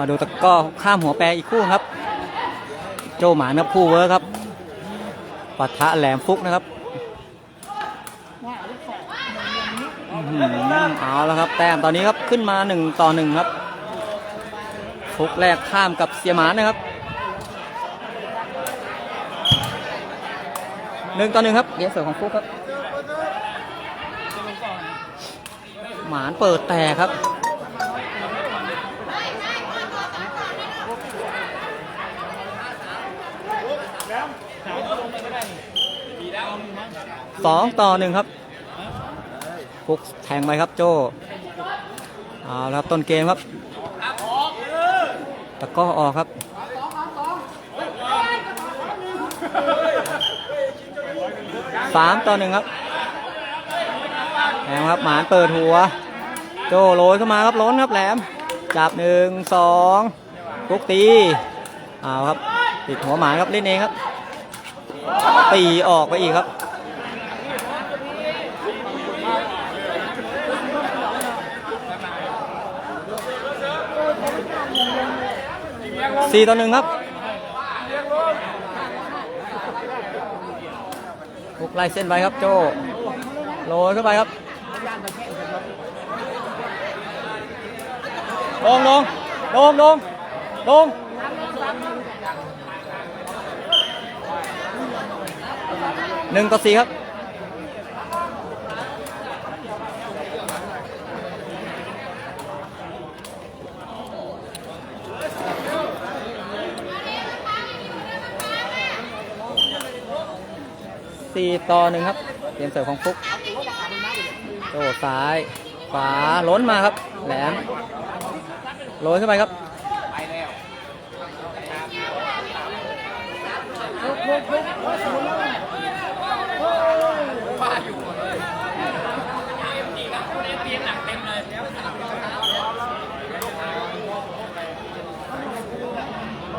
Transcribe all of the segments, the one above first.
มาดูตะกร้อข้ามหัวแปรอีกคู่ครับ โจหมานครับคู่เวิร์คครับปะทะแหลมฟุกนะครับอื้อหือเอาแล้วครับ แต้มตอนนี้ครับขึ้นมาหนึ่งต่อหนึ่งครับ ฟุกแรกข้ามกับเสียหมานนะครับหนึ่งต่อหนึ่งครับเกมเสิร์ฟของฟุกครับ หมานเปิดแต่ครับ สองต่อหนึ่งครับฟุกแทงไปครับโจเอาละครับต้นเกมครับตะก้อออกครับสามต่อหนึ่งครับแทงครับหมานเปิดหัว โจโรยเข้ามาครับล้นครับแหลม จับหนึ่งสองฟุกตีเอาครับติดหัวหมานครับเล่นเองครับตีออกไปอีกครับ สี่ต่อหนึ่งครับบุกไล่เส้นไปครับโจโรยเข้าไปครับลงลงลงลงลงหนึ่งต่อสี่ครับ สี่ต่อหนึ่งครับ เกมเสิร์ฟของฟุกโต้ซ้ายขวาล้นมาครับ แหลมโรยขึ้นไปครับ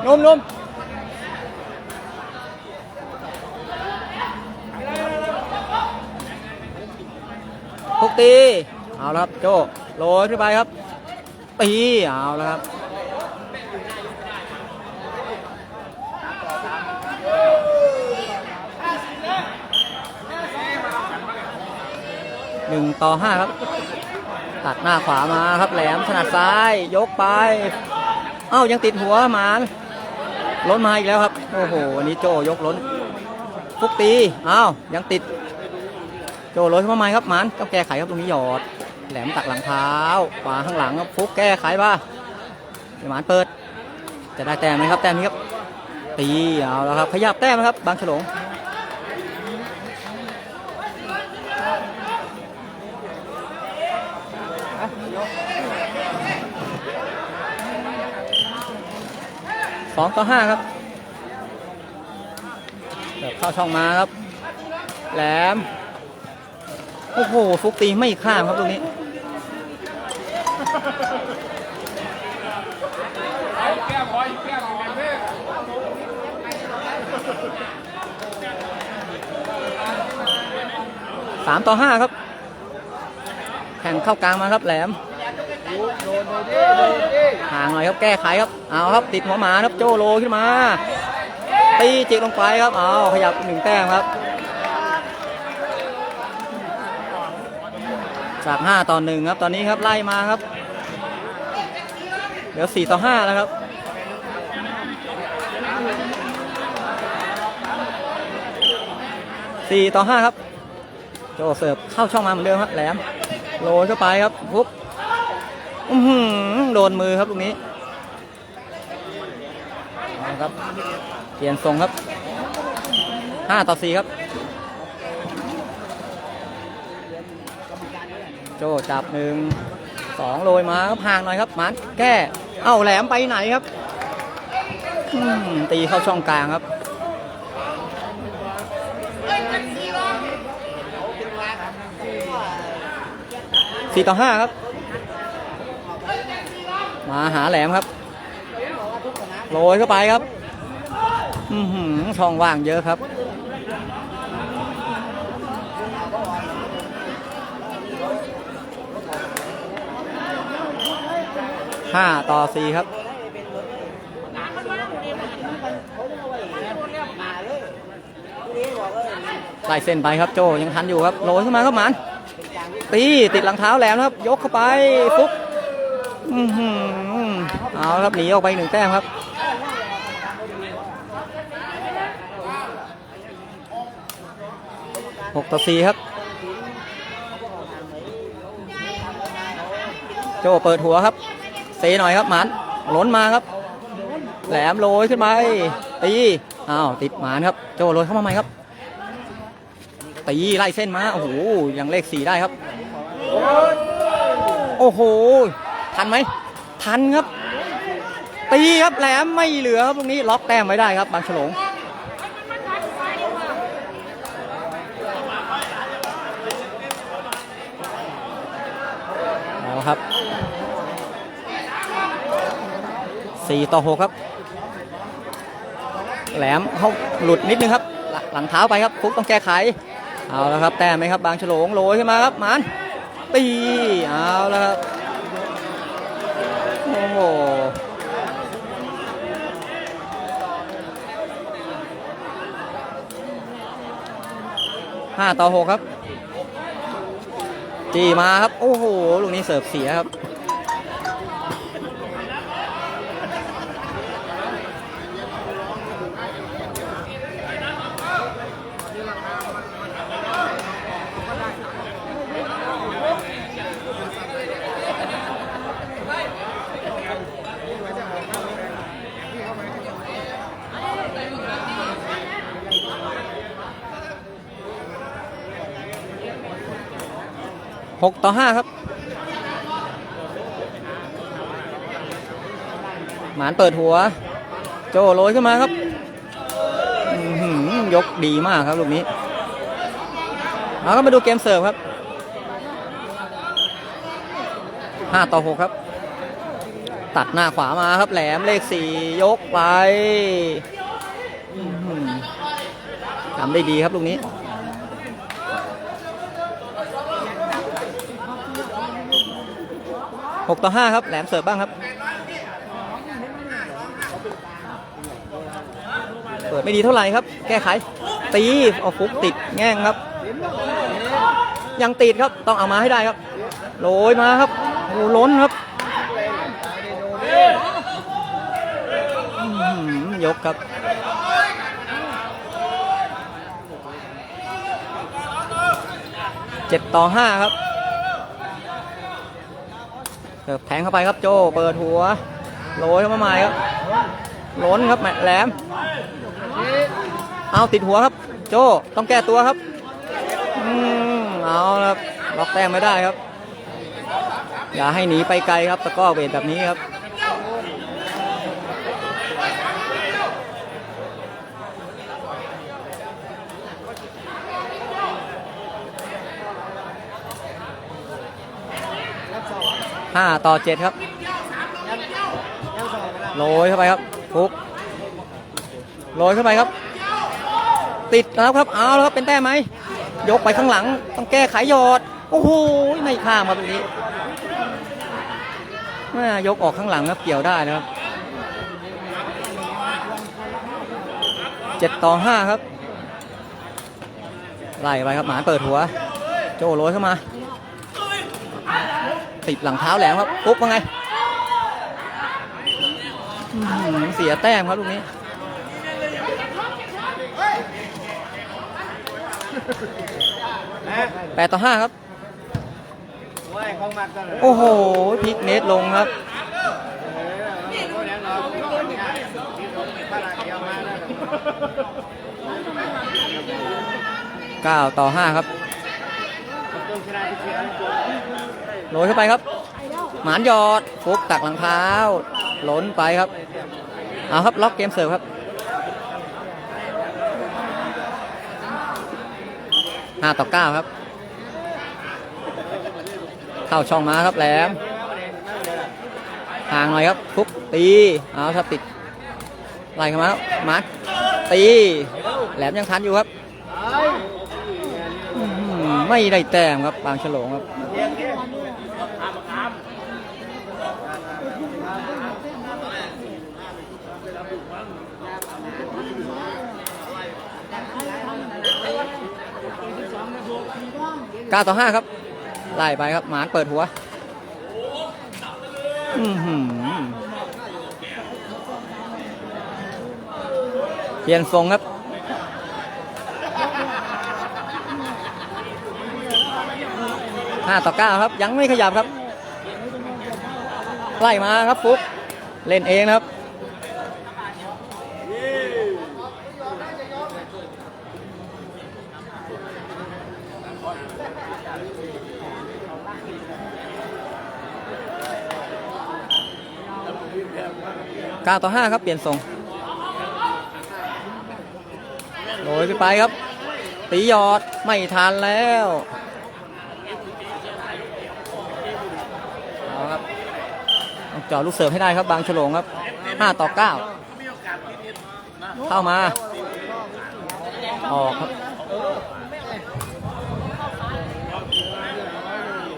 นุ่มนุ่ม พุกตีเอาละครับโจโรยขึ้นไปครับตีเอาแล้วครับหนึ่งต่อห้าครับ ตัดหน้าขวามาครับแหลมถนัดซ้ายยกไป เอ้ายังติดหัวหมานล้นมาอีกแล้วครับ โอ้โหวันนี้โจยกล้นฟุกตีเอ้ายังติด โจล้นเข้ามาใหมครับมานต้องแก้ไขครับตรงนี้หยอด แหลมตักหลังเท้าขวาข้างหลังครับฟุกแก้ไขป่ะเดี๋ยวมานเปิด จะได้แต้มไหมครับแต้มนี้ครับตีเอาแล้วครับขยับแต้มนะครับ บางฉลงสองต่อห้าครับเข้าช่องมาครับ แหลม โอ้โห ฟุกตีไม่ข้ามครับตรงนี้ สามต่อห้าครับ แข่งเข้ากลางมาครับแหลม ห่างหน่อยครับแก้ไขครับ เอาครับติดหัวหมาครับโจโลขึ้นมา ตีจิกลงไปครับ เอาขยับหนึ่งแต้มครับ จาก 5 ต่อ1ครับ ตอนนี้ครับไล่มาครับ เดี๋ยว 4 ต่อ 5 แล้วครับ4ต่อ5ครับ โจเสิร์ฟเข้าช่องมาเหมือนเดิมครับแหลมโรยเข้าไปครับปุ๊บอื้อหือโดนมือครับตรงนี้ครับเปลี่ยนทรงครับ5ต่อ4ครับ โจจับหนึ่งสองโรยมาครับห่างหน่อยครับมันแก้เอ้าแหลมไปไหนครับตีเข้าช่องกลางครับสี่ต่อห้าครับ มาหาแหลมครับโรยเข้าไปครับหือช่องว่างเยอะครับ ห้าต่อสี่ครับไล่เส้นไปครับโจยังทันอยู่ครับโหยขึ้นมาครับมันตีติดหลังเท้าแล้วครับ ยกเข้าไปปุ๊บเอาครับหนีออกไปหนึ่งแต้มครับหกต่อสี่ครับ โจเปิดหัวครับ เซหน่อยครับหมานหล้นมาครับ แหลมโรยขึ้นไปตีอ้าวติดหมานครับโจโรยเข้ามาใหม่ครับตีไล่เส้นมาโอ้โหยังเลขสี่ได้ครับ โอ้โห ทันไหมทันครับ ตีครับแหลมไม่เหลือครับตรงนี้ล็อกแต้มไว้ได้ครับบางฉลง เอาครับ 4 ต่อ 6 ครับ แหลมเขาหลุดนิดนึงครับหลหลังเท้าไปครับฟุกต้องแก้ไข เอาแล้วครับ แต้มไหมครับ บางฉลงโรยขึ้นมาครับมันตีเอาแล้วครับ โอ้โหห้าต่อหกครับ จีมาครับ โอ้โห ลูกนี้เสิร์ฟเสียครับ หกต่อห้าครับ หมานเปิดหัว โจโรยขึ้นมาครับยกดีมากครับลูกนี้เอาก็มาดูเกมเสิร์ฟครับห้าต่อหกครับ ตัดหน้าขวามาครับแหลมเลขสี่ยกไปทำได้ดีครับลูกนี้ หกต่อห้าครับ แหลมเสิร์ฟบ้างครับ เปิดไม่ดีเท่าไหร่ครับ แก้ไข ตีเอาฟุกติดแง่งครับ ยังติดครับ ต้องเอามาให้ได้ครับ โรยมาครับโอ้ล้นครับหยกครับเจ็ดต่อห้าครับ สิร์ฟแทงเข้าไปครับโจเปิดหัวโรยเข้ามาใหม่ครับล้นครับแหมแหลม เอาติดหัวครับ โจต้องแก้ตัวครับอืมเอาครับล็อกแต้มไม่ได้ครับ อย่าให้หนีไปไกลครับตะก้อเวทแบบนี้ครับ ห้าต่อเจ็ดครับโรยเข้าไปครับฟุกโรยเข้าไปครับ ติดแล้วครับเอาแล้วครับเป็นแต้มไหมยกไปข้างหลังต้องแก้ไขยอดโอ้โหไม่ข้ามครับตรงนี้แม่ยกออกข้างหลังครับเกี่ยวได้นะครับเจ็ดต่อห้าครับไล่ไปครับหมานเปิดหัว โจโรยเข้ามา ติดหลังเท้าแหลมครับปุ๊บว่าไงเสียแต้มครับลูกนี้แปดต่อห้าครับ โอ้โหพลิกเน็ตลงครับเก้าต่อห้าครับ โรยเข้าไปครับ หมานหยอดฟุกตักหลังเท้าล้นไปครับ เอาครับ ล็อกเกมเสิร์ฟครับห้าต่อเก้าครับ เข้าช่องมาครับแหลมห่างหน่อยครับฟุกตีเอาครับติดไล่เข้ามาครับหมานตีแหลมยังทันอยู่ครับ ไม่ได้แต้มครับบางฉลงครับ เก้าต่อห้าครับ ไล่ไปครับ หมานเปิดหัวเปลี่ยนทรงครับ ห้าต่อเก้าครับ ยังไม่ขยับครับ ไล่มาครับฟุก เล่นเองนะครับ เก้าต่อห้าครับ เปลี่ยนทรงโรยขึ้นไปครับ ตียอดไม่ทันแล้วเอาครับต้องเจาะลูกเสิร์ฟให้ได้ครับบางฉลงครับห้าต่อเก้าเข้ามา ออกครับ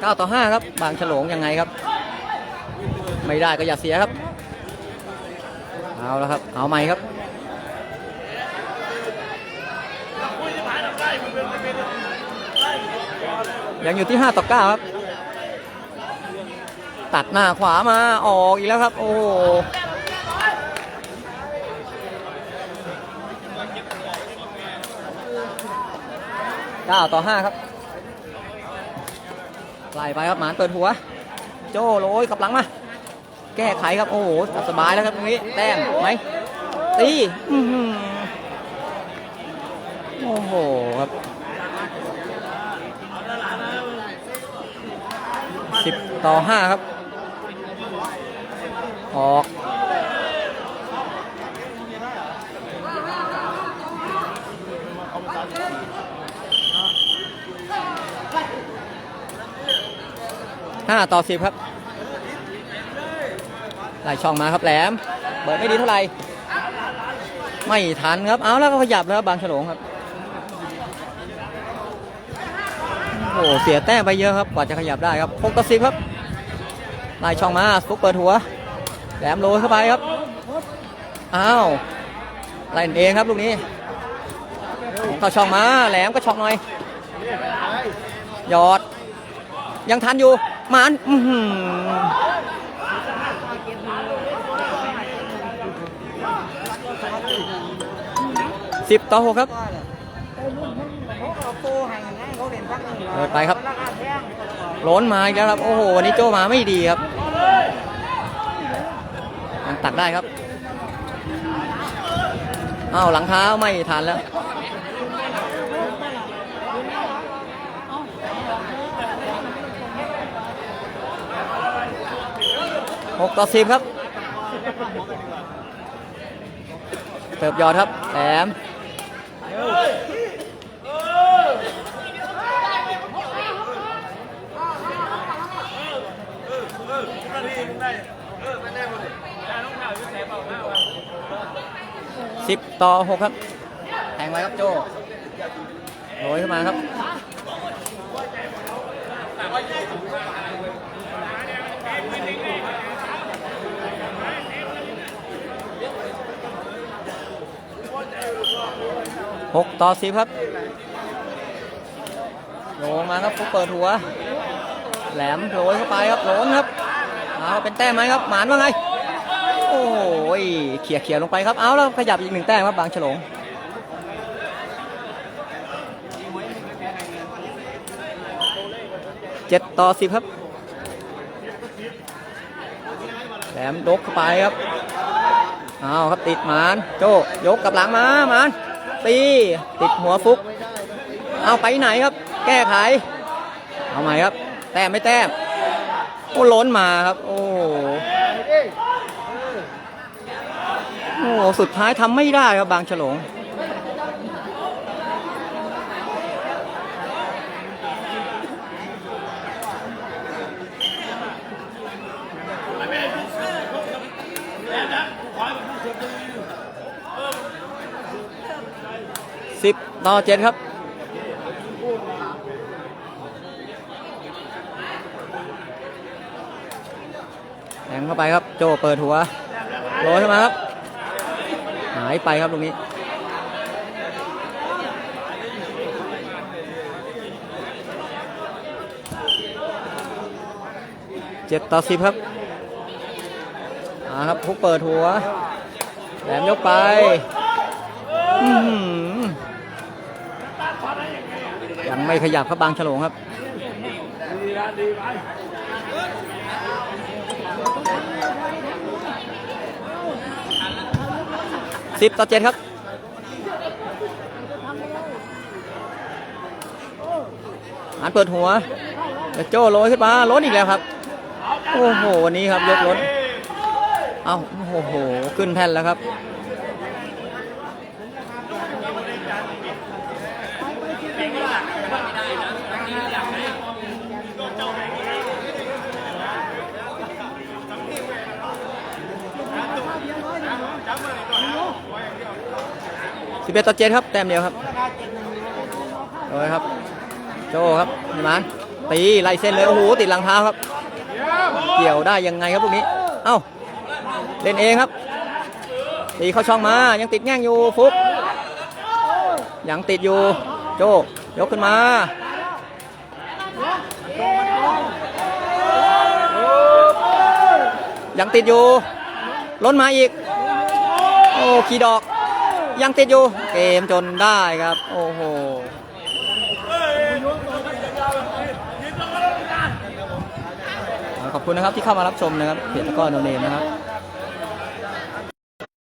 เก้าต่อห้าครับ บางฉลงยังไงครับ ไม่ได้ก็อย่าเสียครับ เอาแล้วครับ เอาใหม่ครับยังอยู่ที่ 5 ต่อ 9 ครับ ตัดหน้าขวามาออกอีกแล้วครับ โอ้เก้าต่อห้าครับไล่ไปครับหมานเปิดหัว โจ้โรยกลับหลังมา แก้ไขครับ โอ้โหสบายแล้วครับตรงนี้แต้มไหมตีโอ้โหครับสิบต่อห้าครับ ออกห้าต่อสิบครับ ไล่ช่องมาครับแหลมเบิดไม่ดีเท่าไหร่ ไม่ทันครับ เอาแล้วก็ขยับแล้วบางฉลงครับ โอ้โหเสียแต้มไปเยอะครับ กว่าจะขยับได้ครับหกต่อสิบครับ ไล่ช่องมาฟุกเปิดหัว แหลมโรยเข้าไปครับ อ้าวไล่เองครับลูกนี้ เข้าช่องมา แหลมก็ช่องหน่อย หยอด ยังทันอยู่ หมาน สิบต่อหกครับ เปิดไปครับโล้นมาอีกแล้วครับ โอ้โห วันนี้โจมาไม่ดีครับยังตักได้ครับอ้าวหลังเท้าไม่ทันแล้วหกต่อสิบครับเติบยอดครับแหลม สิบต่อหกครับแทงไว้ครับโจโรยเข้ามาครับ หกต่อสิบครับโลงมาครับเปิดหัว แหลมโรยเข้าไปครับโหลนครับเอาเป็นแต้มไหมครับหมานว่าไง โอ้โหเขี่ยเขี่ยลงไปครับเอาแล้วขยับอีกหนึ่งแต้มครับบางฉลงเจ็ดต่อสิบครับแหลมดกเข้าไปครับเอาครับติดหมาน โจยกกับหลังมาหมาน ตีติดหัวฟุก เอาไปไหนครับ แก้ไข เอาใหม่ครับ แต้มไม่แต้มโอ้ล้นมาครับ โอ้โหโอ้สุดท้ายทำไม่ได้ครับบางฉลง 10 ต่อ 7 ครับแทงเข้าไปครับ โจเปิดหัวโรยเข้ามาครับ หายไปครับตรงนี้เจ็ดต่อสิบครับอาครับพุกเปิดหัวแหลมยกไป อืม ไม่ขยับครับบางฉลงครับสิบต่อเจ็ดครับอันเปิดหัวโจ้โรยขึ้นมาล้นอีกแล้วครับ โอ้โห วันนี้ครับยกล้น เอ้าโอ้โห ขึ้นแท่นแล้วครับ สิบเอ็ดต่อเจ็ดครับ แต้มเดียวครับโดยครับ โจครับนี่มันตีไล่เส้นเลย โอ้โห ติดหลังเท้าครับ เกี่ยวได้ยังไงครับลูกนี้ เอ้า เล่นเองครับ ตีเข้าช่องมา ยังติดแง่งอยู่ ฟุก ยังติดอยู่ โจ ยกขึ้นมายังติดอยู่ ล้นมาอีก โอ้ ขีดอก ยังติดอยู่ เกมจนได้ครับ โอ้โหขอบคุณนะครับที่เข้ามารับชมนะครับเพจตะก้อโนเนมนะครับ